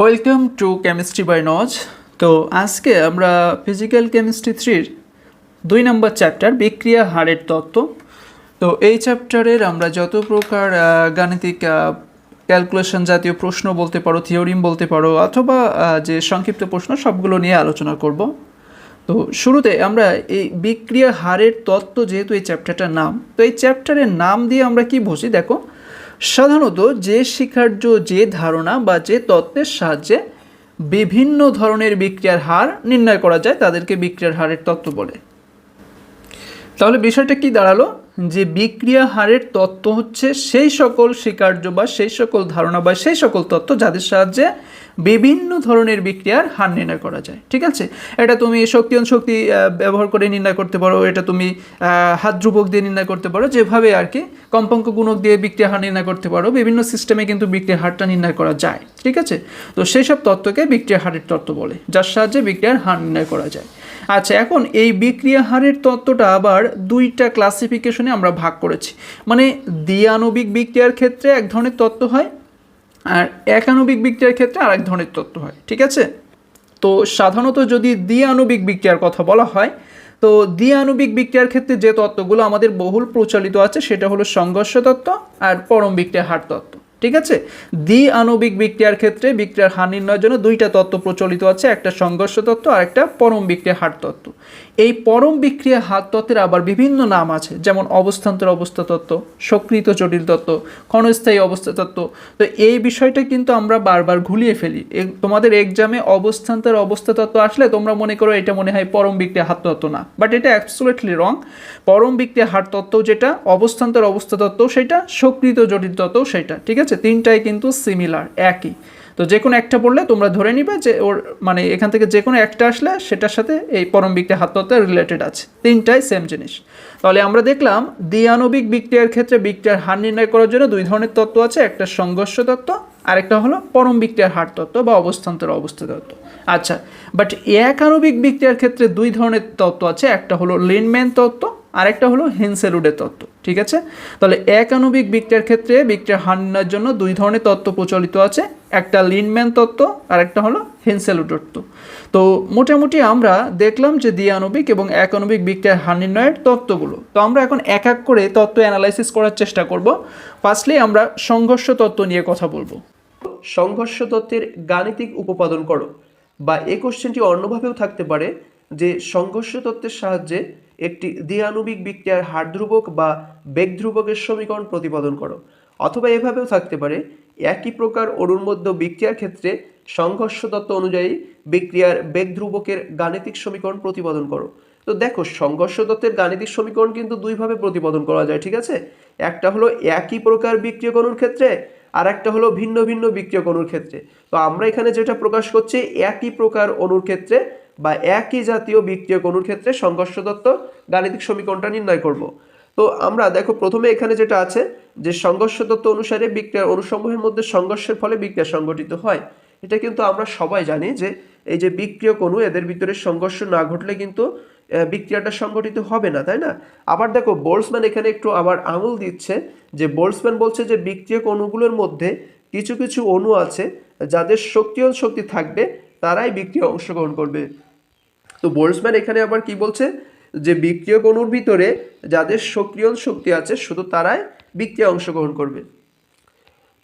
Welcome to chemistry by নজ তো আজকে আমরা ফিজিক্যাল কেমিস্ট্রি থ্রির দুই নম্বর চ্যাপ্টার বিক্রিয়া হারের তত্ত্ব। তো এই চ্যাপ্টারের আমরা যত প্রকার গাণিতিক ক্যালকুলেশন জাতীয় প্রশ্ন বলতে পারো থিওরিম বলতে পারো, অথবা যে সংক্ষিপ্ত প্রশ্ন, সবগুলো নিয়ে আলোচনা করব। তো শুরুতে আমরা এই বিক্রিয়া হারের তত্ত্ব যেহেতু এই চ্যাপ্টারটার নাম, তো এই চ্যাপ্টারের নাম দিয়ে আমরা কি বুঝি? দেখো সাধারণত যে শিক্ষার্য যে ধারণা বা যে তত্ত্বের সাহায্যে বিভিন্ন ধরনের বিক্রিয়ার হার নির্ণয় করা যায়, তাদেরকে বিক্রিয়ার হারের তত্ত্ব বলে। তাহলে বিষয়টা কি দাঁড়াল? যে বিক্রিয়া হারের তত্ত্ব হচ্ছে সেই সকল স্বীকার্য বা সেই সকল ধারণা বা সেই সকল তত্ত্ব যাদের সাহায্যে বিভিন্ন ধরনের বিক্রিয়ার হার নির্ণয় করা যায়। ঠিক আছে? এটা তুমি শক্তি আহ, ব্যবহার করে নির্ণয় করতে পারো এটা তুমি হাত ধ্রুবক দিয়ে নির্ণয় করতে পারো যেভাবে আর কি কম্পাঙ্ক গুণক দিয়ে বিক্রিয়া হার নির্ণয় করতে পারো বিভিন্ন সিস্টেমে কিন্তু বিক্রিয়া হারটা নির্ণয় করা যায়। ঠিক আছে? তো সেই সব তত্ত্বকে বিক্রিয়া হারের তত্ত্ব বলে যার সাহায্যে বিক্রিয়ার হার নির্ণয় করা যায়। আচ্ছা এখন এই বিক্রিয়া হারের তত্ত্বটা আবার দুইটা ক্লাসিফিকেশনে আমরা ভাগ করেছি। মানে দ্বিআণবিক বিক্রিয়ার ক্ষেত্রে এক ধরনের তত্ত্ব হয় আর একাণবিক বিক্রিয়ার ক্ষেত্রে আরেক ধরনের তত্ত্ব হয়, ঠিক আছে? তো সাধারণত যদি দ্বিআণবিক বিক্রিয়ার কথা বলা হয়, তো দ্বিআণবিক বিক্রিয়ার ক্ষেত্রে যে তত্ত্বগুলো আমাদের বহুল প্রচলিত আছে, সেটা হলো সংঘর্ষ তত্ত্ব আর পরম বিক্রিয়া হার তত্ত্ব। ঠিক আছে? দ্বি আণবিক বিক্রিয়ার ক্ষেত্রে বিক্রিয়ার হার নির্ণয়ের জন্য দুইটা তত্ত্ব প্রচলিত আছে, একটা সংঘর্ষ তত্ত্ব আর একটা পরম বিক্রিয়া হার তত্ত্ব। এই পরম বিক্রিয়া হার তত্ত্বের আবার বিভিন্ন নাম আছে, যেমন অবস্থান্তর অবস্থা তত্ত্ব সক্রিয় জটিল তত্ত্ব, ক্ষণস্থায়ী অবস্থা তত্ত্ব। তো এই বিষয়টা কিন্তু আমরা বারবার ঘুলিয়ে ফেলি। তোমাদের এক্সামে অবস্থান্তর অবস্থা তত্ত্ব আসলে তোমরা মনে করো এটা মনে হয় পরম বিক্রিয়া হার তত্ত্ব না। বাট এটা অ্যাবসোলিটলি রং পরম বিক্রিয়া হার তত্ত্ব যেটা, অবস্থান্তর অবস্থা তত্ত্ব সেটা সক্রিয় জটিল তত্ত্ব সেটা, ঠিক আছে? তিনটাই কিন্তু সিমিলার একই। তো যে কোনো একটা পড়লে তোমরা ধরে নিবে যে ওর মানে এখান থেকে যে কোনো একটা আসলে সেটার সাথে এই পরম বিক্রিয়া হাত তত্ত্ব রিলেটেড আছে। তিনটাই সেম জিনিস। তাহলে আমরা দেখলাম দ্বিআণবিক বিক্রিয়ার ক্ষেত্রে বিক্রিয়ার হার নির্ণয় করার জন্য দুই ধরনের তত্ত্ব আছে, একটা সংঘর্ষ তত্ত্ব, আরেকটা হলো পরম বিক্রিয়ার হার তত্ত্ব বা অবস্থান্তর অবস্থা তত্ত্ব। আচ্ছা বাট একাণবিক বিক্রিয়ার ক্ষেত্রে দুই ধরনের তত্ত্ব আছে, একটা হলো লিনম্যান তত্ত্ব আরেকটা হলো হেন্সেলুডের তত্ত্ব, ঠিক আছে? তাহলে একাণবিক বিক্রিয়ার ক্ষেত্রে বিক্রিয়ার হার জন্য দুই ধরনের তত্ত্ব প্রচলিত আছে, একটা লিনম্যান তত্ত্ব আর একটা হলো হেন্সেলুড তত্ত্ব। তো মোটামুটি আমরা দেখলাম যে দ্বিআণবিক এবং একাণবিক বিক্রিয়ার হার নির্ণয়ের তত্ত্বগুলো। তো আমরা এখন এক এক করে তত্ত্ব অ্যানালাইসিস করার চেষ্টা করব। ফার্স্টলি আমরা সংঘর্ষ তত্ত্ব নিয়ে কথা বলব। সংঘর্ষ তত্ত্বের গাণিতিক উপপাদন করো বা এই কোশ্চেনটি অন্যভাবেও থাকতে পারে যে সংঘর্ষ তত্ত্বের সাহায্যে একটি দ্বিআণবিক বিক্রিয়ার হার ধ্রুবক বা বেগ ধ্রুবকের সমীকরণ প্রতিপাদন করো। অথবা এভাবেও থাকতে পারে, একই প্রকার অণুর মধ্যে বিক্রিয়ার ক্ষেত্রে সংঘর্ষ তত্ত্ব অনুযায়ী বিক্রিয়ার বেগ ধ্রুবকের গাণিতিক সমীকরণ প্রতিপাদন করো। তো দেখো, সংঘর্ষ তত্ত্বের গাণিতিক সমীকরণ কিন্তু দুইভাবে প্রতিপাদন করা যায়, ঠিক আছে? একটা হলো একই প্রকার বিক্রিয়ক ক্ষেত্রে, আর একটা হলো ভিন্ন ভিন্ন বিক্রিয়ক অণুর ক্ষেত্রে। তো আমরা এখানে যেটা প্রকাশ করছি, একই প্রকার অণুর ক্ষেত্রে বা একই জাতীয় বিক্রিয়ক অণুর ক্ষেত্রে সংঘর্ষ তত্ত্ব গাণিতিক সমীকরণটা নির্ণয় করব। তো আমরা দেখো প্রথমে এখানে যেটা আছে যে সংঘর্ষ তত্ত্ব অনুসারে বিক্রিয়ার অনুসমূহের মধ্যে সংঘর্ষের ফলে বিক্রিয়া সংঘটিত হয়। এটা কিন্তু আমরা সবাই জানি যে এই যে বিক্রিয়ক অণু এদের ভিতরে সংঘর্ষ না ঘটলে কিন্তু বিক্রিয়াটা সংঘটিত হবে না, তাই না? আবার দেখো বোল্সম্যান এখানে একটু আবার আঙুল দিচ্ছে যে বোল্সম্যান বলছে যে বিক্রিয়ক অণুগুলোর মধ্যে কিছু কিছু অণু আছে যাদের সক্রিয় শক্তি থাকবে, তারাই বিক্রিয়া অংশগ্রহণ করবে। তো বোল্টসম্যান এখানে আবার কি বলছে? যে বিক্রিয়ক অণুর ভিতরে যাদের সক্রিয় শক্তি আছে, শুধু তারাই বিক্রিয়া অংশগ্রহণ করবে।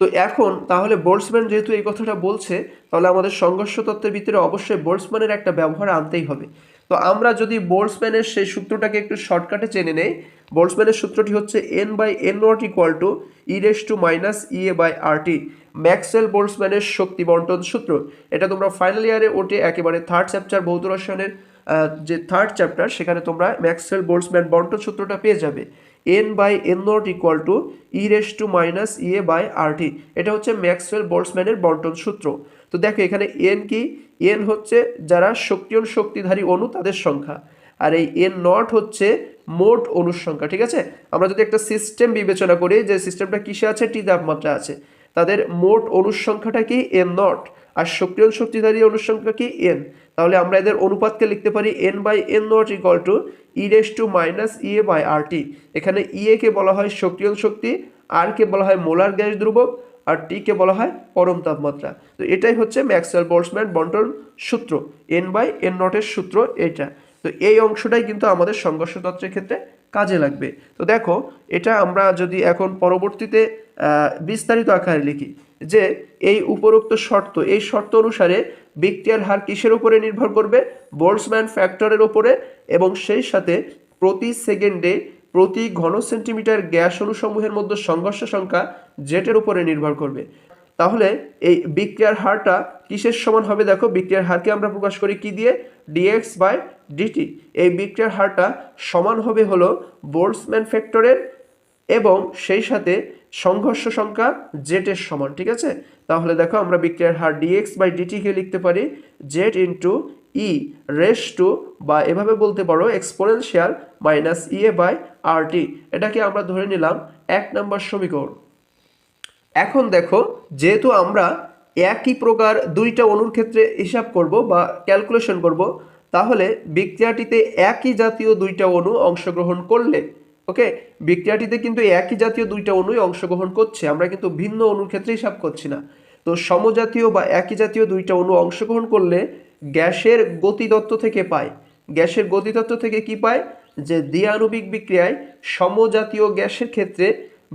তো এখন তাহলে বোল্টসম্যান যেহেতু এই কথাটা বলছে, তাহলে আমাদের সংঘর্ষ তত্ত্বের ভিতরে অবশ্যই বোল্টসম্যানের একটা ব্যবহার আনতেই হবে। তো আমরা যদি বোল্টসম্যানের সেই সূত্রটাকে একটু শর্টকাটে চেনে নেই বোল্টসম্যানের সূত্রটি হচ্ছে N by N naught equal to e raise to minus E A by R T Maxwell বোল্টসম্যানের শক্তি বন্টন সূত্র। এটা তোমরা ফাইনাল ইয়ারে ওটে একেবারে থার্ড চ্যাপ্টার ভৌত রসায়নের যে থার্ড চ্যাপ্টার সেখানে তোমরা ম্যাক্সওয়েল বোল্টসম্যান বন্টন সূত্রটা পেয়ে যাবে। N by N naught equal to e raise to minus E A by R T এটা হচ্ছে ম্যাক্সওয়েল বোল্টসম্যানের বন্টন সূত্র। তো দেখো, এখানে এন কি? এন হচ্ছে যারা সক্রিয় শক্তিধারী অণু, তাদের সংখ্যা। আর এই এন নট হচ্ছে মোট অণুর সংখ্যা ঠিক আছে? আমরা যদি একটা সিস্টেম বিবেচনা করি যে সিস্টেমটা কিসে আছে? টি তাপমাত্রা আছে। তাদের মোট অণুর সংখ্যাটা কি? এন নট আর সক্রিয় শক্তিধারী অণুর সংখ্যা কি? এন তাহলে আমরা এদের অনুপাতকে লিখতে পারি N by N naught equal to e raise to minus E A by R T এখানে ই এ কে বলা হয় সক্রিয় শক্তি আর কে বলা হয় মোলার গ্যাস ধ্রুবক, আর টিকে বলা হয় পরম তাপমাত্রা। তো এটাই হচ্ছে ম্যাক্সওয়েল বোল্টসম্যান বন্টন সূত্র এন বাই এন নটের সূত্র এটা। তো এই অংশটাই কিন্তু আমাদের সংঘর্ষ তত্ত্বের ক্ষেত্রে কাজে লাগবে। তো দেখো, এটা আমরা যদি এখন পরবর্তীতে বিস্তারিত আকারে লিখি, যে এই উপরোক্ত শর্ত, এই শর্ত অনুসারে বিক্রিয়ার হার কিসের উপরে নির্ভর করবে? বোল্টসম্যান ফ্যাক্টরের উপরে এবং সেই সাথে প্রতি সেকেন্ডে প্রতি ঘন সেন্টিমিটার গ্যাস অণুসমূহের মধ্যে সংঘর্ষ সংখ্যা জেটের উপরে নির্ভর করবে। তাহলে এই বিক্রিয়ার হারটা কিসের সমান হবে? দেখো বিক্রিয়ার হারকে আমরা প্রকাশ করি কি দিয়ে? Dx by dt. এই বিক্রিয়ার হারটা সমান হবে হলো বোল্টসম্যান ফ্যাক্টরের এবং সেই সাথে সংঘর্ষ সংখ্যা জেটের সমান, ঠিক আছে? তাহলে দেখো আমরা বিক্রিয়ার হার ডিএক্স বাই ডিটিকে লিখতে পারি Z into e raise to বা এভাবে বলতে পারো exponential minus EA by R T এটাকে আমরা ধরে নিলাম এক নম্বর সমীকরণ। এখন দেখো যেহেতু আমরা একই প্রকার দুইটা অণুর ক্ষেত্রে হিসাব করব বা ক্যালকুলেশন করব তাহলে বিক্রিয়াটিতে একই জাতীয় দুইটা অণু অংশগ্রহণ করলে, ওকে? বিক্রিয়াটিতে কিন্তু একই জাতীয় দুইটা অণুই অংশগ্রহণ করছে, আমরা কিন্তু ভিন্ন অণুর ক্ষেত্রে হিসাব করছি না। তো সমজাতীয় বা একই জাতীয় দুইটা অণু অংশগ্রহণ করলে গ্যাসের গতিতত্ত্ব থেকে পায়। গ্যাসের গতিতত্ত্ব থেকে কি পায়? যে দ্বিআণবিক বিক্রিয়ায় সমজাতীয় গ্যাসের ক্ষেত্রে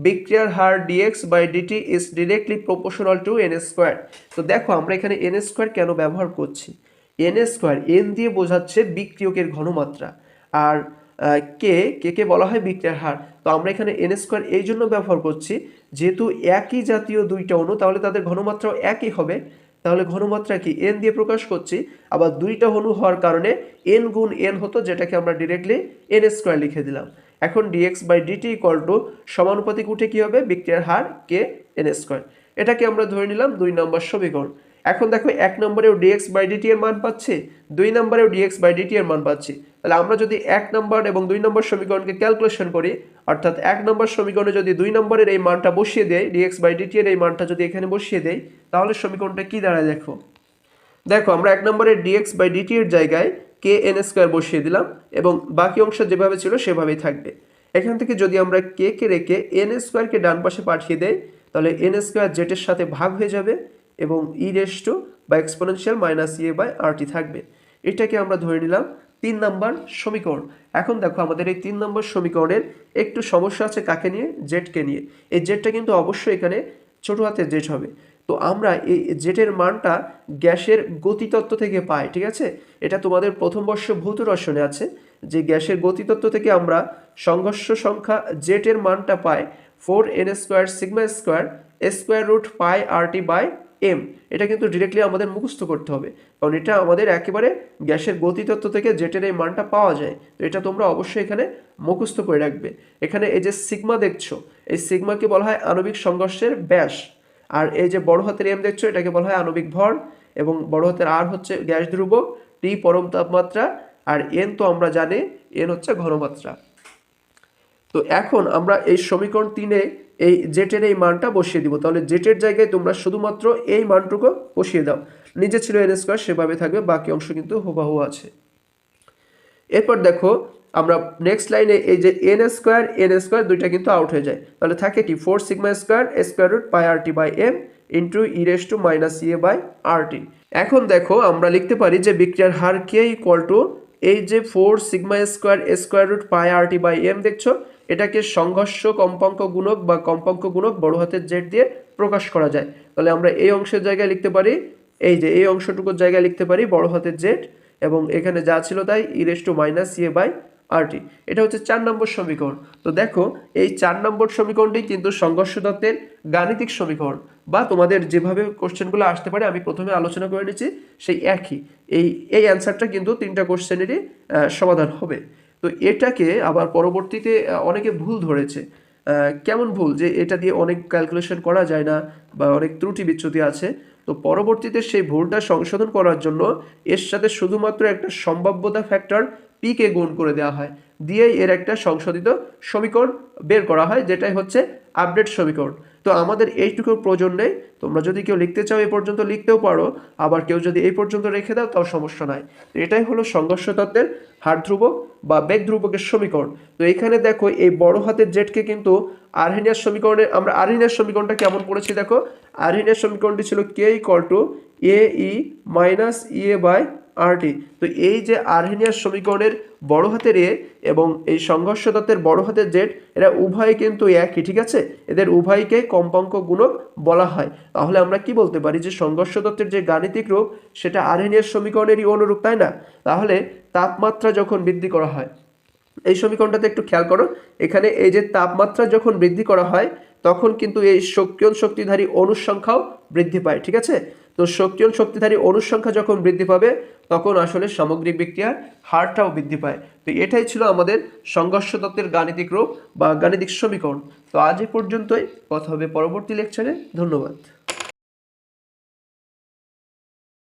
বিক্রিয়ার হার dx by dt is directly proportional to N square তো দেখো, আমরা এখানে এন স্কোয়ার কেন ব্যবহার করছি? এন স্কোয়ার এন দিয়ে বোঝাচ্ছে বিক্রিয়কের ঘনমাত্রা। আর কে কে কে বলা হয় বিক্রিয়ার হার। তো আমরা এখানে এন স্কোয়ার এই জন্য ব্যবহার করছি, যেহেতু একই জাতীয় দুইটা অণু, তাহলে তাদের ঘনমাত্রাও একই হবে। তাহলে ঘনমাত্রা কি? এন দিয়ে প্রকাশ করছি, আবার দুইটা অণু হওয়ার কারণে এন গুণ এন হতো, যেটাকে আমরা ডিরেক্টলি এন স্কোয়ার লিখে দিলাম। এখন dx by dt equal to সমানুপাতিক উঠে কী হবে? বিক্রিয়ার হার কে এন স্কোয়ার। এটাকে আমরা ধরে নিলাম দুই নম্বর সমীকরণ। এখন দেখো এক নম্বরেও ডিএক্স বাই ডিটি এর মান পাচ্ছি, দুই নম্বরেও ডিএক্স বাই ডিটি এর মান পাচ্ছি। তাহলে আমরা যদি এক নম্বর এবং দুই নম্বর সমীকরণকে ক্যালকুলেশন করি, অর্থাৎ এক নম্বর সমীকরণে যদি দুই নম্বরের এই মানটা বসিয়ে দেয় ডিএক্স বাই ডিটি এর এই মানটা যদি এখানে বসিয়ে দেয়, তাহলে সমীকরণটা কি দাঁড়ায় দেখো? দেখো, আমরা এক নম্বরের ডিএক্স বাই ডিটি এর জায়গায় কে এন স্কোয়ার বসিয়ে দিলাম এবং বাকি অংশ যেভাবে ছিল সেভাবেই থাকবে। এখান থেকে যদি আমরা কে কে রেখে এন স্কোয়ারকে ডান পাশে পাঠিয়ে দেই, তাহলে এন স্কোয়ার জেটের সাথে ভাগ হয়ে যাবে। এবং ই রেস টু বা exponential minus E by RT থাকবে। এটাকে আমরা ধরে নিলাম তিন নাম্বার সমীকরণ। এখন দেখো আমাদের এই তিন নম্বর সমীকরণের একটু সমস্যা আছে কাকে নিয়ে? জেটকে নিয়ে। এই জেটটা কিন্তু অবশ্যই এখানে ছোটো হাতে জেট হবে। তো আমরা এই জেটের মানটা গ্যাসের গতিতত্ত্ব থেকে পাই, ঠিক আছে? এটা তোমাদের প্রথম বর্ষ ভৌত রসায়নে আছে। যে গ্যাসের গতিতত্ত্ব থেকে আমরা সংঘর্ষ সংখ্যা জেটের মানটা পাই four N square sigma square square root pi R T by M এটা কিন্তু ডিরেক্টলি আমাদের মুখস্থ করতে হবে। কারণ এটা আমাদের একেবারে গ্যাসের গতিতত্ত্ব থেকে জেটের এই মানটা পাওয়া যায়। তো এটা তোমরা অবশ্যই এখানে মুখস্থ করে রাখবে। এখানে এই যে সিগমা দেখছ, এই সিগমাকে বলা হয় আণবিক সংঘর্ষের ব্যাস। আর এই যে বড় হাতের এম দেখছ, এটাকে বলা হয় আণবিক ভর। এবং বড় হাতের আর হচ্ছে গ্যাস ধ্রুব টি পরম তাপমাত্রা, আর এন তো আমরা জানি এন হচ্ছে ঘনমাত্রা। তো এখন আমরা এই সমীকরণ তিনে এই জেটের এই মানটা বসিয়ে দিব। তাহলে জেটের জায়গায় তোমরা শুধুমাত্র এই মানটুকু বসিয়ে দাও। নিচে ছিল এন স্কোয়ার সেভাবে থাকবে, বাকি অংশ কিন্তু হুবাহু আছে। এরপর দেখো, আমরা নেক্সট লাইনে এই যে এন স্কোয়ার এন স্কোয়ার দুইটা কিন্তু আউট হয়ে যায়। তাহলে থাকে কি four sigma square square root pi R T by M into e raise to minus E by R T এখন দেখো, আমরা লিখতে পারি যে বিক্রিয়ার হার কে ইকুয়াল টু এই যে four sigma square square root pi R T by M দেখছ, এটাকে সংঘর্ষ কম্পাঙ্ক গুণক বা কম্পাঙ্ক গুণক বড় হাতের জেড দিয়ে প্রকাশ করা যায়। তাহলে আমরা এই অংশের জায়গায় লিখতে পারি, এই যে এই অংশটুকুর জায়গায় লিখতে পারি বড় হাতের জেড, এবং এখানে যা ছিল তাই e raise to minus E by RT. এটা হচ্ছে চার নম্বর সমীকরণ। তো দেখো, এই চার নম্বর সমীকরণটি কিন্তু সংঘর্ষ তত্ত্বের গাণিতিক সমীকরণ বা তোমাদের যেভাবে কোশ্চেনগুলো আসতে পারে, আমি প্রথমে আলোচনা করে নিচ্ছি, সেই একই। এই এই অ্যান্সারটা কিন্তু তিনটা কোশ্চেনেরই সমাধান হবে। তো এটাকে আবার পরবর্তীতে অনেকে ভুল ধরেছে। কেমন ভুল যে এটা দিয়ে অনেক ক্যালকুলেশন করা যায় না বা অনেক ত্রুটি বিচ্যুতি আছে। তো পরবর্তীতে সেই ভুলটা সংশোধন করার জন্য এর সাথে শুধুমাত্র একটা সম্ভাব্যতা ফ্যাক্টর পিকে গুণ করে দেওয়া হয়। দিয়েই এর একটা সংশোধিত সমীকরণ বের করা হয়, যেটাই হচ্ছে আপডেট সমীকরণ। তো আমাদের এইটুকুর প্রয়োজন নেই। তোমরা যদি কেউ লিখতে চাও এই পর্যন্ত লিখতেও পারো, আবার কেউ যদি এই পর্যন্ত রেখে দাও, তাও সমস্যা নাই। এটাই হলো সংঘর্ষ তত্ত্বের হার ধ্রুবক বা বেগ ধ্রুবকের সমীকরণ। তো এখানে দেখো, এই বড় হাতের জেটকে কিন্তু আরহেনিয়ার সমীকরণে, আমরা আরহেনিয়ার সমীকরণটা কেমন পড়েছি দেখো? আরহেনিয়ার সমীকরণটি ছিল K equal to A e minus EA by RT. তো এই যে আরহেনিয়ার সমীকরণের বড় হাতের এ এবং এই সংঘর্ষ তত্ত্বের বড় হাতের জেড, এরা উভয় কিন্তু একই, ঠিক আছে? এদের উভয়কে কম্পাঙ্ক গুণক বলা হয়। তাহলে আমরা কি বলতে পারি যে সংঘর্ষ তত্ত্বের যে গাণিতিক রূপ, সেটা আরহেনিয়ার সমীকরণেরই অনুরূপ, তাই না? তাহলে তাপমাত্রা যখন বৃদ্ধি করা হয়, এই সমীকরণটাতে একটু খেয়াল করো, এখানে এই যে তাপমাত্রা যখন বৃদ্ধি করা হয়, তখন কিন্তু এই শক্তিধারী অনুসংখ্যাও বৃদ্ধি পায়, ঠিক আছে? তো শক্তিয়ন শক্তিধারী, অণুর সংখ্যা যখন বৃদ্ধি পাবে, তখন আসলে সামগ্রিক বিক্রিয়ার হারটাও বৃদ্ধি পায়। তো এটাই ছিল আমাদের সংঘর্ষ তত্ত্বের গাণিতিক রূপ বা গাণিতিক সমীকরণ। তো আজ এ পর্যন্তই। কথা হবে পরবর্তী লেকচারে ধন্যবাদ।